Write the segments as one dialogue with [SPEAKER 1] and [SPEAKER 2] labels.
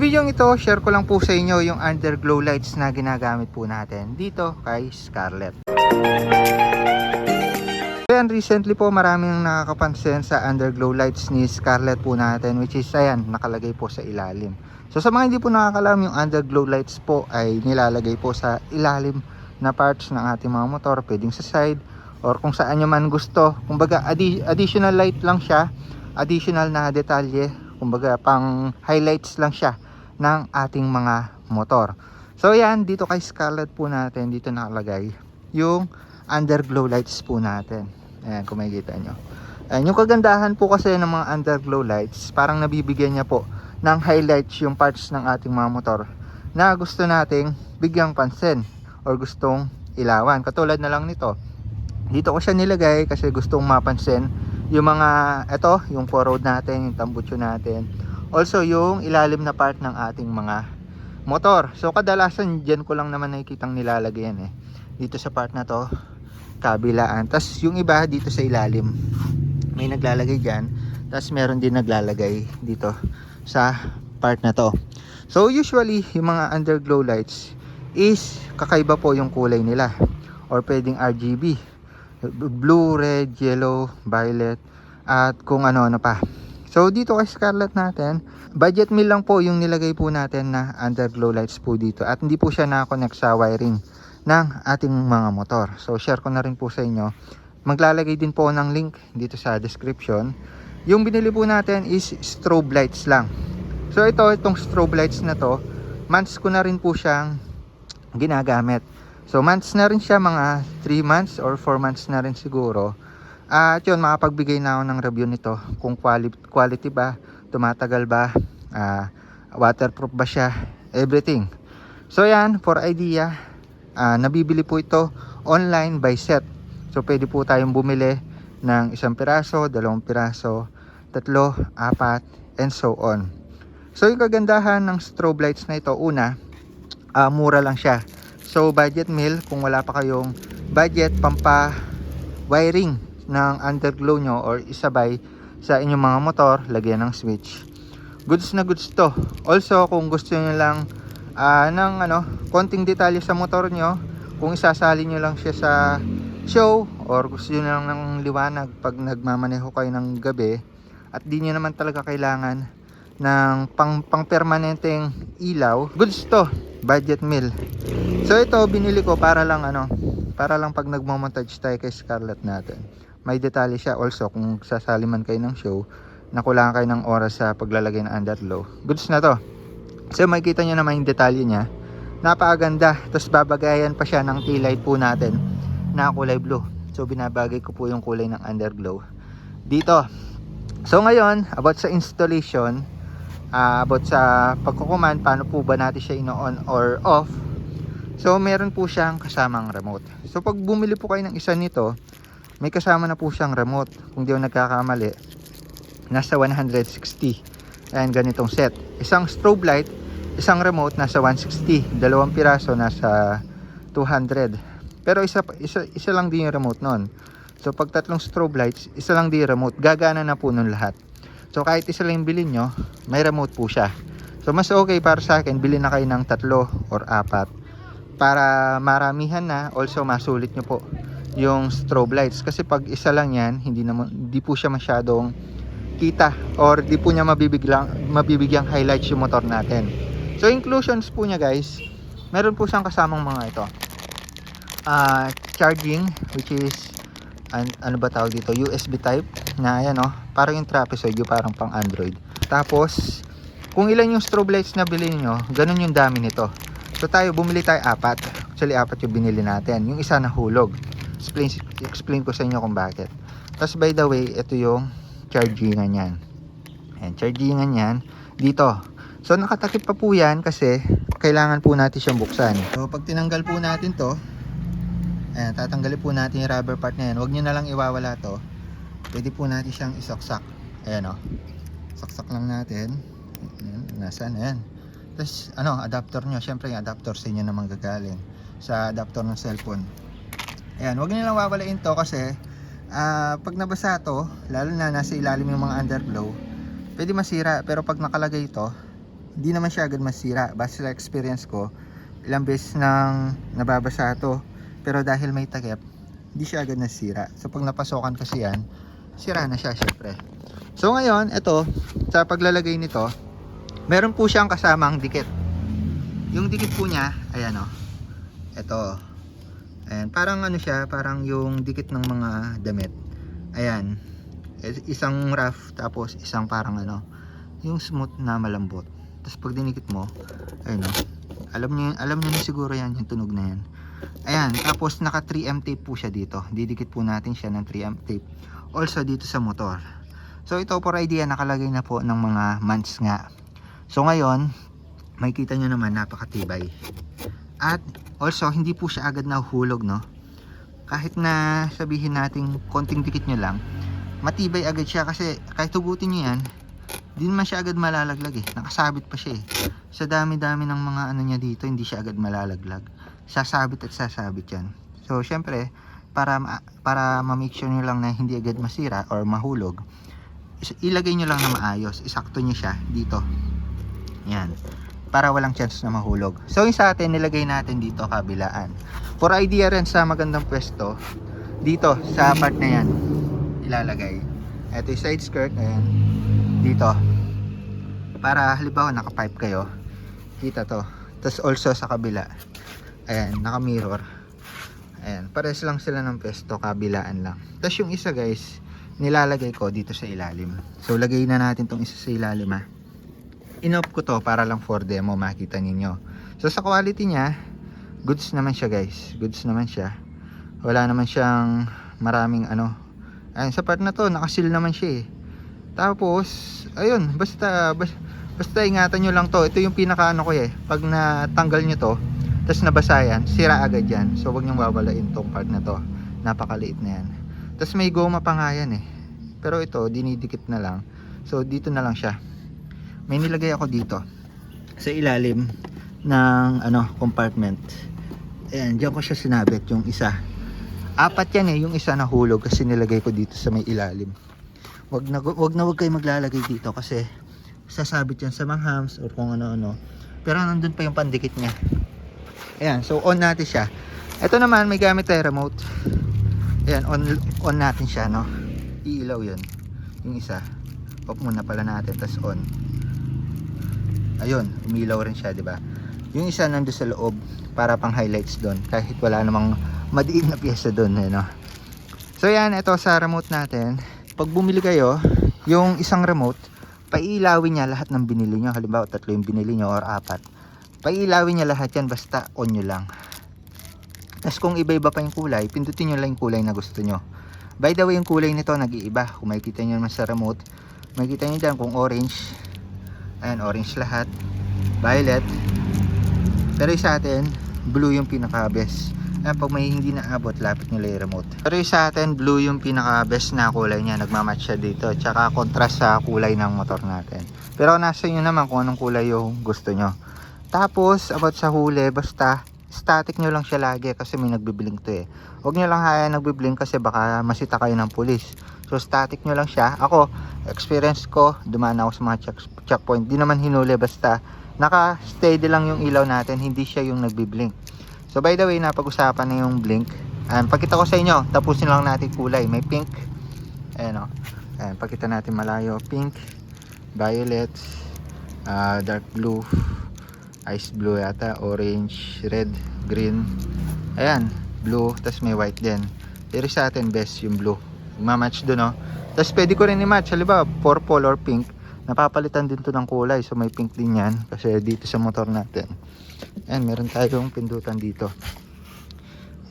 [SPEAKER 1] Video ito, share ko lang po sa inyo yung underglow lights na ginagamit po natin dito kay Scarlett. Ayan, recently po maraming nakakapansin sa underglow lights ni Scarlett po natin which is ayan, nakalagay po sa ilalim. So sa mga hindi po nakakalam, yung underglow lights po ay nilalagay po sa ilalim na parts ng ating mga motor, pwedeng sa side or kung saan nyo man gusto. Kumbaga addi- additional light lang siya, additional na detalye, kumbaga pang highlights lang siya ng ating mga motor. So yan, dito kay Scarlett po natin, dito nakalagay yung underglow lights po natin. Ayan, kung makikita nyo. Ayan, yung kagandahan po kasi ng mga underglow lights, parang nabibigyan niya po ng highlights yung parts ng ating mga motor na gusto nating bigyang pansin or gustong ilawan. Katulad na lang nito. Dito ko siya nilagay kasi gustong mapansin yung mga, ito, yung four-road natin, yung tambutso natin. Also, yung ilalim na part ng ating mga motor. So, kadalasan dyan ko lang naman nakikitang nilalagay yan eh. Dito sa part na to, kabilaan. Tapos, yung iba dito sa ilalim. May naglalagay dyan. Tapos, meron din naglalagay dito sa part na to. So, usually, yung mga underglow lights is kakaiba po yung kulay nila. Or pwedeng RGB. Blue, red, yellow, violet, at kung ano-ano pa. So, dito kay Scarlett natin, budget meal lang po yung nilagay po natin na underglow lights po dito. At hindi po siya na-connect sa wiring ng ating mga motor. So, share ko na rin po sa inyo. Maglalagay din po ng link dito sa description. Yung binili po natin is strobe lights lang. So, ito, itong strobe lights na to, months ko na rin po siyang ginagamit. So, months na rin siya, mga 3 months or 4 months na rin siguro. At yun, makapagbigay na ako ng review nito. Kung quality, quality ba, tumatagal ba, ah, waterproof ba siya, everything. So yan, for idea, ah, nabibili po ito online by set. So pwede po tayong bumili ng isang piraso, dalawang piraso, tatlo, apat, and so on. So yung kagandahan ng strobe lights na ito, una, ah, mura lang siya. So budget meal, kung wala pa kayong budget pampa wiring ng underglow nyo or isabay sa inyong mga motor, lagyan ng switch. Goods na goods to. Also, kung gusto nyo lang ah, ng ano, konting detalye sa motor nyo, kung isasali nyo lang siya sa show or gusto nyo lang ng liwanag pag nagmamaneho kayo ng gabi at di nyo naman talaga kailangan ng pang, pang permanenteng ilaw, goods to, budget meal. So ito binili ko para lang ano, para lang pag nagmo-montage tayo kay Scarlett natin. May detalye siya also kung sasali man kayo ng show, nakulangan kayo ng oras sa paglalagay ng underglow. Goods na to. So makikita nyo naman yung detalye niya. Napakaganda. Tapos babagayan pa siya ng tail light po natin na kulay blue. So binabagay ko po yung kulay ng underglow dito. So ngayon, about sa installation, ah, about sa pagkukuman, paano po ba natin siya ino-on or off. So meron po siyang kasamang remote. So pag bumili po kayo ng isa nito, may kasama na po siyang remote. Kung di ako nagkakamali, nasa 160. Ayan, ganitong set. Isang strobe light, isang remote nasa 160. Dalawang piraso nasa 200. Pero isa, isa, isa lang din yung remote nun. So pag tatlong strobe lights, isa lang din yung remote. Gagana na po nun lahat. So kahit isa lang yung bilhin nyo, may remote po siya. So mas okay para sa akin, bilhin na kayo ng tatlo or apat. Para maramihan na, also masulit nyo po yung strobe lights. Kasi pag isa lang yan, hindi, naman, hindi po siya masyadong kita or di po niya mabibiglang, mabibigyang highlights yung motor natin. So inclusions po niya guys, meron po siyang kasamang mga ito. Ah, charging which is an, ano ba tawag dito? USB type na ayan oh, parang yung trapezoid yung parang pang Android. Tapos kung ilan yung strobe lights na bilhin nyo, ganun yung dami nito. So tayo bumili tayo apat. Actually apat yung binili natin. Yung isa nahulog. Explain, explain ko sa inyo kung bakit. Tapos by the way, ito yung chargingan yan. Ayan, chargingan yan dito. So nakatakip pa po yan kasi kailangan po natin siyang buksan. So pag tinanggal po natin to, ayan, tatanggalin po natin yung rubber part na yan. Huwag nyo na lang iwawala to. Pwede po natin siyang isaksak. Ayan o. Saksak lang natin. Ayan, nasaan? Ayan. Tapos ano, adapter nyo. Siyempre yung adapter sa inyo naman gagaling. Sa adapter ng cellphone. Ayan, huwag nyo lang wawalain to kasi ah, pag nabasa to, lalo na nasa ilalim yung mga underglow, pwede masira. Pero pag nakalagay ito, hindi naman siya agad masira. Base sa experience ko, ilang beses nang nababasa to. Pero dahil may takip, hindi siya agad nasira. So pag napasokan kasi yan, sira na siya syempre. So ngayon, ito, sa paglalagay nito, meron po siyang kasamang dikit. Yung dikit po niya, ayan o. Ito. Ayan, parang ano siya, parang yung dikit ng mga damit. Ayan. Is- Isang rough, tapos isang parang ano, yung smooth na malambot. Tapos pag dinikit mo, ayun o. Alam niyo, alam niyo siguro yan, yung tunog na yan. Ayan, tapos naka 3M tape po siya dito. Didikit po natin siya ng 3M tape. Also dito sa motor. So ito for idea, nakalagay na po ng mga months nga. So ngayon, makikita nyo naman napakatibay. At also, hindi po siya agad nahuhulog, no? Kahit na sabihin natin konting dikit nyo lang, matibay agad siya kasi kahit hugutin nyo yan, di naman siya agad malalaglag eh. Nakasabit pa siya eh. Sa dami-dami ng mga ano niya dito, hindi siya agad malalaglag. Sasabit at sasabit yan. So, syempre, para, para ma-make sure nyo lang na hindi agad masira or mahulog, ilagay nyo lang na maayos. Isakto nyo siya dito. Yan. Para walang chance na mahulog. So, yung sa atin, nilagay natin dito kabilaan. For idea rin sa magandang pwesto, dito, sa part na yan, ilalagay. Ito yung side skirt, ayan. Dito. Para halimbawa naka-pipe kayo, kita to. Tapos also sa kabila, ayan, naka-mirror. Ayan, pares lang sila ng pwesto, kabilaan lang. Tapos yung isa guys, nilalagay ko dito sa ilalim. So, lagay na natin tong isa sa ilalim ha. Inop ko to para lang for demo makita ninyo. So, sa quality niya, goods naman siya guys. Goods naman siya. Wala naman siyang maraming ano. Ayun, sa part na to, nakasil naman siya eh. Tapos, ayun, basta, basta, basta ingatan nyo lang to. Ito yung pinaka ano ko eh. Pag natanggal nyo to, tapos nabasa yan, sira agad yan. So, wag nyong wawalain tong part na to. Napakaliit na yan. Tapos may goma pa nga yan eh. Pero ito, dinidikit na lang. So, dito na lang siya. May nilagay ako dito. Sa ilalim ng ano, compartment. Ayan, diyan ko siya sinabit yung isa. Apat yan eh, yung isa nahulog kasi nilagay ko dito sa may ilalim. Wag na wag na wag kayo maglalagay dito kasi sasabit yan sa manghams or kung ano-ano. Pero nandun pa yung pandikit niya. Ayan, so on natin siya. Ito naman may gamit tayo remote. Ayan, on on natin siya, no. Iilaw 'yun. Yung isa. Off muna pala natin tas on. Ayun, umilaw rin siya, 'di ba? Yung isa nandoon sa loob para pang highlights doon kahit wala namang madiin na piyesa doon, eh, no. So yan, ito sa remote natin. Pag bumili kayo, yung isang remote, pailawin niya lahat ng binili nyo. Halimbawa, tatlo yung binili nyo or apat. Pailawin niya lahat yan, basta on nyo lang. Tapos kung iba-iba pa yung kulay, pindutin nyo lang yung kulay na gusto nyo. By the way, yung kulay nito nag-iiba. Kung makikita nyo naman sa remote, makikita nyo dyan kung orange. Ayan, orange lahat. Violet. Pero sa atin, blue yung pinaka-best. Ayan, pag may hindi naabot, lapit lang yung remote. Pero sa atin, blue yung pinaka-best na kulay niya. Nagmamatch siya dito. Tsaka contrast sa kulay ng motor natin. Pero nasa inyo naman kung anong kulay yung gusto nyo. Tapos, about sa huli, basta static nyo lang siya lagi kasi may nagbiblink to eh. Huwag nyo lang haya nagbiblink kasi baka masita kayo ng pulis. So, static nyo lang siya. Ako, experience ko, dumaan ako sa mga check, checkpoint. Di naman hinuli, basta naka-steady lang yung ilaw natin, hindi siya yung nagbiblink. So, by the way, napag-usapan na yung blink. Ayan, pakita ko sa inyo, tapusin lang natin kulay. May pink. Ayan o. Ayan, pakita natin malayo. Pink, violet, ah, dark blue, ice blue yata, orange, red, green. Ayan, blue, tas may white din. Pero sa atin, best yung blue. Mamatch doon, no? Tapos pwede ko rin i-match. Halimbawa, purple or pink. Napapalitan din to ng kulay. So, may pink din yan. Kasi dito sa motor natin. Ayan, meron tayong pindutan dito.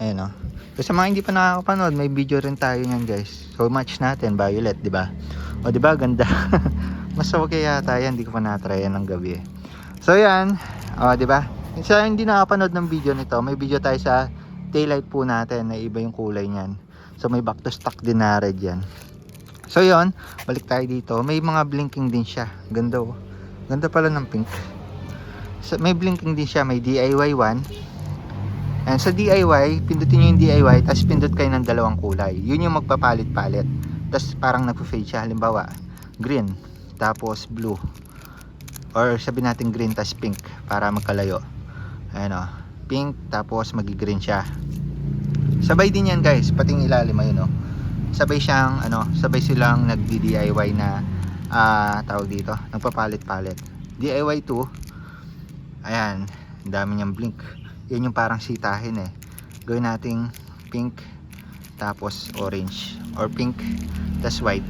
[SPEAKER 1] Ayan, no? So, sa mga hindi pa nakakapanood, may video rin tayo niyan, guys. So, match natin, violet, di ba? O, di ba? Ganda. Mas okay yata yan. Hindi ko pa na-try yan ng gabi, eh. So, yan. O, di ba? Sa hindi nakapanood ng video nito, may video tayo sa taillight po natin na iba yung kulay niyan. So may back to stock din na red yan. So yon, balik tayo dito. May mga blinking din siya. Ganda oh. Ganda pala ng pink. So, may blinking din siya. May DIY 1. And sa DIY, pindutin nyo yung DIY, tapos pindot kayo ng dalawang kulay. Yun yung magpapalit-palit. Tapos parang nagpo-fade siya. Halimbawa, green, tapos blue. or sabi natin green tas pink para magkalayo ayan o pink tapos magi-green siya sabay din yan guys. Pating ilalim ayun o sabay siyang ano sabay silang nagdi-DIY na ah tawag dito. Nagpapalit-palit. DIY 2 ayan. Dami niyang blink. Yun yung parang sitahin eh. Gawin nating pink tapos orange. Or pink tas white.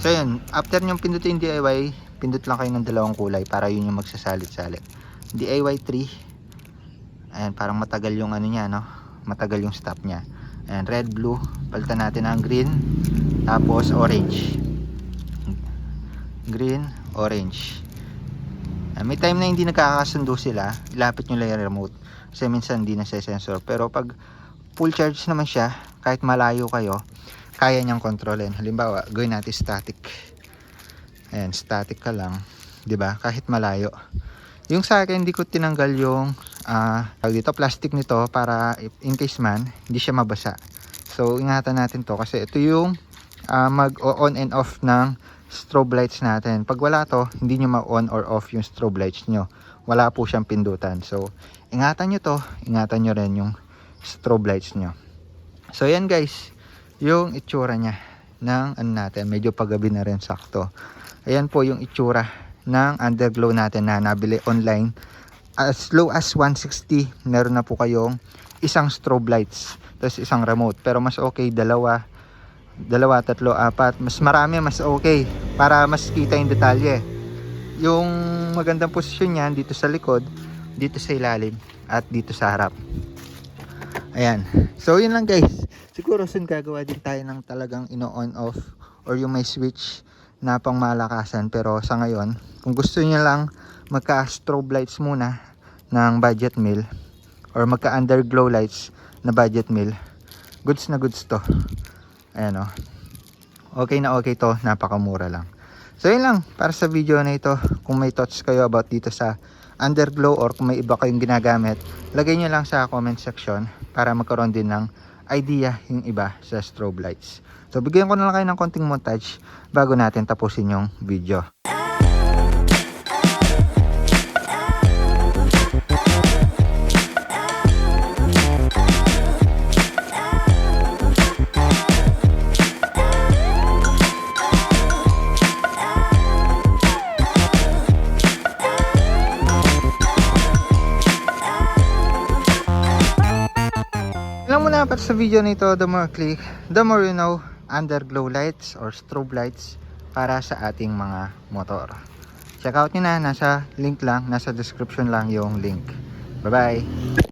[SPEAKER 1] So yun. After nyong pindutin DIY pindot lang kayo ng dalawang kulay para yun yung magsasalit-salit. DIY 3 ayan parang matagal yung ano niya no matagal yung stop niya. Ayan red blue. Palitan natin ang green. Tapos orange. Green orange. Ayan, may time na hindi nagkakasundo sila. Ilapit nyo lang yung remote. Kasi minsan hindi na sensor pero pag full charge naman siya kahit malayo kayo kaya niyang kontrolin. Halimbawa gawin natin static. Ayan static ka lang. 'di ba kahit malayo yung sa akin hindi ko tinanggal yung ah tawag dito plastic nito para in case man hindi siya mabasa. So ingatan natin to kasi ito yung ah, mag on and off ng strobe lights natin. Pag wala to hindi nyo ma-on or off yung strobe lights nyo. Wala po siyang pindutan. So ingatan nyo to ingatan nyo rin yung strobe lights nyo. So yan guys yung itsura niya ng ano natin medyo paggabi na rin sakto. Ayan po yung itsura ng underglow natin na nabili online. As low as 160 meron na po kayong isang strobe lights tapos isang remote. Pero mas okay dalawa dalawa, tatlo, apat. Mas marami mas okay para mas kita yung detalye. Yung magandang posisyon niyan dito sa likod dito sa ilalim at dito sa harap. Ayan. So yun lang guys. Siguro soon gagawa din tayo ng talagang ino-on off or yung may switch na pang malakasan pero sa ngayon kung gusto niyo lang magka strobe lights muna ng budget meal or magka underglow lights na budget meal goods na goods to. Ayan o okay na okay to. Napakamura lang. So yun lang para sa video na ito. Kung may thoughts kayo about dito sa underglow or kung may iba kayong ginagamit lagay nyo lang sa comment section para magkaroon din ng idea yung iba sa strobe lights so bigyan ko na lang kayo ng konting montage bago natin tapusin yung video. Alam mo na pat sa video nito, the more click, the more you know, underglow lights or strobe lights para sa ating mga motor. Check out nyo na, nasa link lang, nasa description lang yung link. Bye-bye!